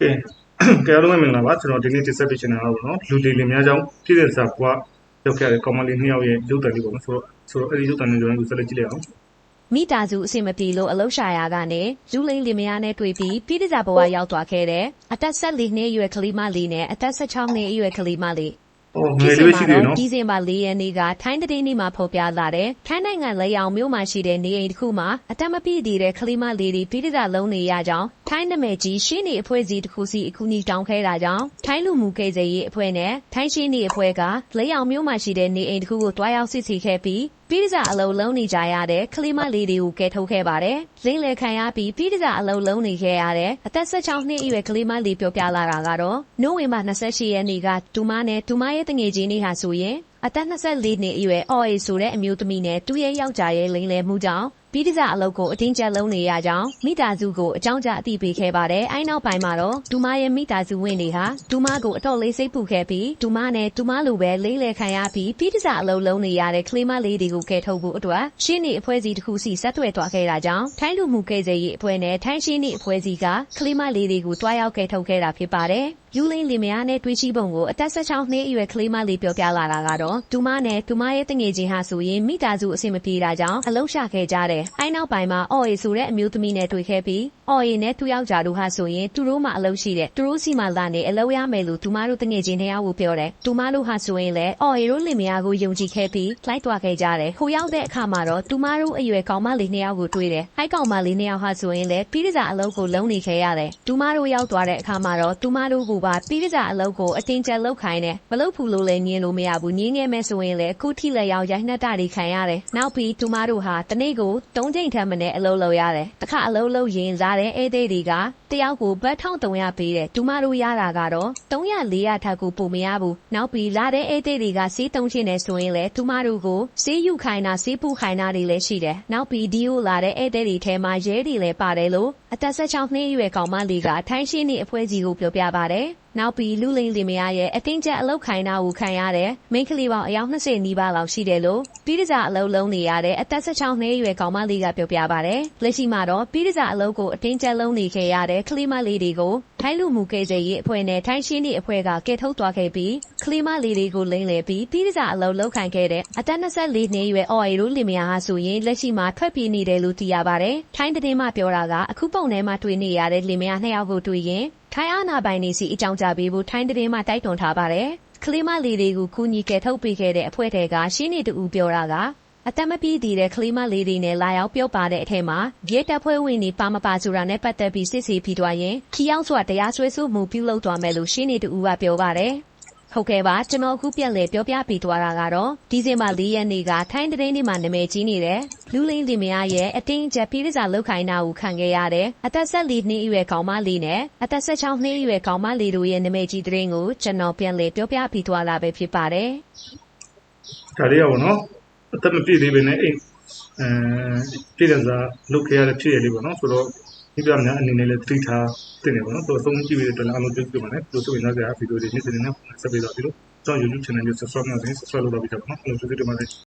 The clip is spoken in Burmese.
ကဲကဲအားလုံးပဲမင်္ဂလာပါကျွန်တော်ဒီနေ့တင်ဆက်ပေးချင်တာကတော့နော်လူလီလင်များကြောင်းပြည်တဲ့စာဘွားရောက်ခဲ့တဲ့ကောင်မလေးနှစ်ယောက်ရဲ့ရုပ်တံလေးပေါ့နော်ဆိုတော့ဆိုတော့အဲ့ဒီရုပ်တံလေးကျွန်တော်တို့ဆက်လက်ကြည့်လိုက်အောင်မိသားစုအဆင်မပြေလို့အလုရှာရာကနေလူလိန်လင်မယားနဲ့တွေ့ပြီးပြည်တစားဘဝရောက်သွားခဲ့တဲ့အသက်14နှစ်အရွယ်ကလေးမလေးနဲ့အသက်16နှစ်အရွယ်ကလေးမလေး ဟောငယ်လေးရှိသေးတယ်နော်ဒီဇင်ဘာ၄ရက်နေ့ကထိုင်းတဲ့နေ့မှာဖော်ပြလာတဲ့ထိုင်းနိုင်ငံလေယောင်မြို့မှာရှိတဲ့နေအိမ်တစ်ခုမှာအသက်မပြည့်သေးတဲ့ကလေးမလေးတွေပြည်တစားလုံးနေရကြောင်းထိုင်းနာမည်ကြီးရှင်းနေအဖွဲ့အစည်းတစ်ခုစီအကူအညီတောင်းခဲ့တာကြောင့်ထိုင်းလူမှုကိစ္စရေးအဖွဲ့နဲ့ထိုင်းရှင်းနေအဖွဲ့ကလေယောင်မြို့မှာရှိတဲ့နေအိမ်တစ်ခုကိုတွားရောက်စစ်ဆေးခဲ့ပြီး ပြည်တစားအလုံးလုံးနေကြရတဲ့ကလေးမလေးတွေကိုကယ်ထုတ်ခဲ့ပါတယ်။လိမ့်လေခံရပြီးပြည်တစားအလုံးလုံးနေခဲ့ရတဲ့အသက်16နှစ်အရွယ်ကလေးမလေးပြောပြလာတာကတော့နိုဝင်ဘာ28ရက်နေ့ကဒူမနဲ့ဒူမရဲ့တငယ်ချင်းတွေဟာဆိုရင်အသက်24နှစ်အရွယ်အော်အေဆိုတဲ့အမျိုးသမီးနဲ့သူ့ရဲ့ယောက်ျားရဲ့လိမ့်လေမှုကြောင့် ပြည်တစားအလုပ်ကိုအတင်းကျပ်လုံးနေရကြောင်းမိသားစုကိုအကြောင်းကြားအသိပေးခဲ့ပါတယ်။အဲနောက်ပိုင်းမှာတော့ဒူမရဲ့မိသားစုဝင်တွေဟာဒူမကိုအတော်လေးစိတ်ပူခဲ့ပြီးဒူမနဲ့ဒူမလိုပဲလိမ့်လေခံရပြီးပြည်တစားအလုပ်လုံးနေရတဲ့ကလေးမလေးတွေကိုကယ်ထုတ်ဖို့အတွက်ရှင်းနေအဖွဲ့အစည်းတစ်ခုစီဆက်သွယ်သွားခဲ့တာကြောင့်ထိုင်းလူမှုကိစ္စရေးအဖွဲ့နဲ့ထိုင်းရှင်းနေအဖွဲ့အစည်းကကလေးမလေးတွေကိုတွားရောက်ကယ်ထုတ်ခဲ့တာဖြစ်ပါတယ်။ယူလင်းလင်မယားနဲ့တွေးချိပုံကိုအသက်16နှစ်အရွယ်ကလေးမလေးပြောပြလာတာကတော့ဒူမနဲ့ဒူမရဲ့တငယ်ချင်းဟာဆိုရင်မိသားစုအဆင်မပြေတာကြောင့်အလုံးရှာခဲ့ကြတယ်။အဲနောက်ပိုင်းမှာအော်အေဆိုတဲ့အမျိုးသမီးနဲ့တွေ့ခဲ့ပြီးအော်အေနဲ့သူ့ယောက်ျားတို့ဟာဆိုရင်သူတို့မှအလုံးရှိတယ်။သူတို့စီမှာလာနေအလုံးရမယ်လို့ဒူမတို့တငယ်ချင်းနှစ်ယောက်ကိုပြောတယ်။ဒူမတို့ဟာဆိုရင်လည်းအော်အေတို့လင်မယားကိုယုံကြည်ခဲ့ပြီးလိုက်သွားခဲ့ကြတယ်။ဟိုရောက်တဲ့အခါမှာတော့ဒူမတို့အရွယ်ကောင်မလေးနှစ်ယောက်ကိုတွေ့တယ်။အဲကောင်မလေးနှစ်ယောက်ဟာဆိုရင်လည်းပြီးတစားအလုံးကိုလုံးနေခဲ့ရတယ်။ဒူမတို့ရောက်သွားတဲ့အခါမှာတော့ဒူမတို့ကပါပြီးတစားအလုံးကိုအတင်းကျပ်လောက်ခိုင်းတယ်။မလုပ်ဘူးလို့လည်းညင်းလို့မရဘူး။ညင်းခဲ့မဲ့ဆိုရင်လည်းအခုထိလည်းရောက်ရိုက်နှက်တာတွေခံရတယ်။နောက်ပြီးဒူမတို့ဟာတနေ့ကို၃ချိန်ထက်မနည်းအလုံးလုံးရတယ်။တစ်ခါအလုံးလုံးရင်စားတဲ့ဧည့်သည်တွေကတယောက်ကိုဘတ်1300ပေးတယ်။ဒူမတို့ရတာကတော့300 400ထက်ကိုပိုမရဘူး။နောက်ပြီးလာတဲ့ဧည့်သည်တွေကစီးသုံးချင်းနေဆိုရင်လည်းဒူမတို့ကိုစီးယူခိုင်းတာစီးပူခိုင်းတာတွေလည်းရှိတယ်။နောက်ပြီးဒီကိုလာတဲ့ဧည့်သည်တွေထဲမှာရဲတွေလည်းပါတယ်လို့အသက်16နှစ်အရွယ်ကောင်မလေးကထိုင်းရှင်းနေအဖွဲ့ကြီးကိုပြောပြပါတယ်။နောက်ပြီးလူလိန်လင်မယားရဲ့အတင်းကျပ်အလုပ်ခိုင်းတာကိုခံရတဲ့မိန်းကလေးပေါင်းအယောက်20နီးပါးလောက်ရှိတယ်လို့ပြီးတစားအလုပ်လုံးနေရတဲ့အသက်16နှစ်အရွယ်ကောင်မလေးကပြောပြပါတယ်။လက်ရှိမှာတော့ပြီးတစားအလုပ်ကိုအတင်းကျပ်လုံးနေခဲ့ရတဲ့ကလေးမလေးတွေကို ထိုင်းလူမှုကိစ္စရေးအဖွဲ့နဲ့ ထိုင်းရှင်းနေအဖွဲ့က ကယ်ထုတ်သွားခဲ့ပြီး ကလေးမလေးတွေကို လိမ့်လည်ပြီး ပြီးတစားအလုပ်လုပ်ခိုင်းခဲ့တဲ့ အသက်24နှစ်အရွယ်အော်အေတို့လင်မယားဟာဆိုရင် လက်ရှိမှာ ထွက်ပြေးနေတယ်လို့ သိရပါတယ်။ထိုင်းသတင်းမှပြောတာက အခုပုံထဲမှာတွေ့နေရတဲ့လင်မယားနှစ်ယောက်ကိုတွေ့ရင် ထိုင်းအာနာပိုင်နေစီအကြောင်းကြားပေးဖို့ ထိုင်းသတင်းမှတိုက်တွန်းထားပါတယ်။ကလေးမလေးတွေကို ကူညီကယ်ထုတ်ပေးခဲ့တဲ့ အဖွဲ့တွေကရှင်းနေတူပြောတာက အသက်မပြည့်သေးတဲ့ကလေးမလေးတွေနဲ့လာရောက်ပြောပါတဲ့အထက်မှာရဲတပ်ဖွဲ့ဝင်တွေပါမပါဆိုတာနဲ့ပတ်သက်ပြီးစစ်ဆေးပြီးသွားရင်ခီရောက်စွာတရားစွဲဆိုမှုပြုလုပ်သွားမယ်လို့ရှင်းနေတူကပြောပါတယ်။ဟုတ်ကဲ့ပါကျွန်တော်အခုပြန်လည်ပြောပြပေးသွားတာကတော့ဒီဇင်ဘာ၄ရက်နေ့ကထိုင်းသတင်းတွေမှာနာမည်ကြီးနေတဲ့လူလိန်လင်မယားရဲ့အတင်းကျပ်ပြည်စာလောက်ခိုင်းတာကိုခံခဲ့ရတဲ့အသက်ဆက်၄နှစ်အရွယ်ကောင်မလေးနဲ့အသက်၁၆နှစ်အရွယ်ကောင်မလေးတို့ရဲ့နာမည်ကြီးသတင်းကိုကျွန်တော်ပြန်လည်ပြောပြပေးသွားတာပဲဖြစ်ပါတယ်ဒါလေးရပါတော့ အသက်မပြည့်သေးဘဲနဲ့အိမ်အဲပြည်တဲ့စာလုပ်ခဲ့ရတဲ့ဖြစ်ရလေးပေါ့နော်ဆိုတော့ဒီပြများအနေနဲ့လည်းသတိထားတင်နေပါတော့ဆိုတော့သုံးကြည့်ပြီးတဲ့အတွက်အားလုံးကျေးဇူးတင်ပါတယ်လို့ဆိုရင်လည်းဗီဒီယိုတွေနေ့စဉ်နဲ့ဆက်ပြီးတော့ဒီလိုကျွန်တော် YouTube channel ကို subscribe လုပ်နေ subscribe လုပ်တော့ပြီးကြပါတော့အားလုံးကျေးဇူးတင်ပါတယ်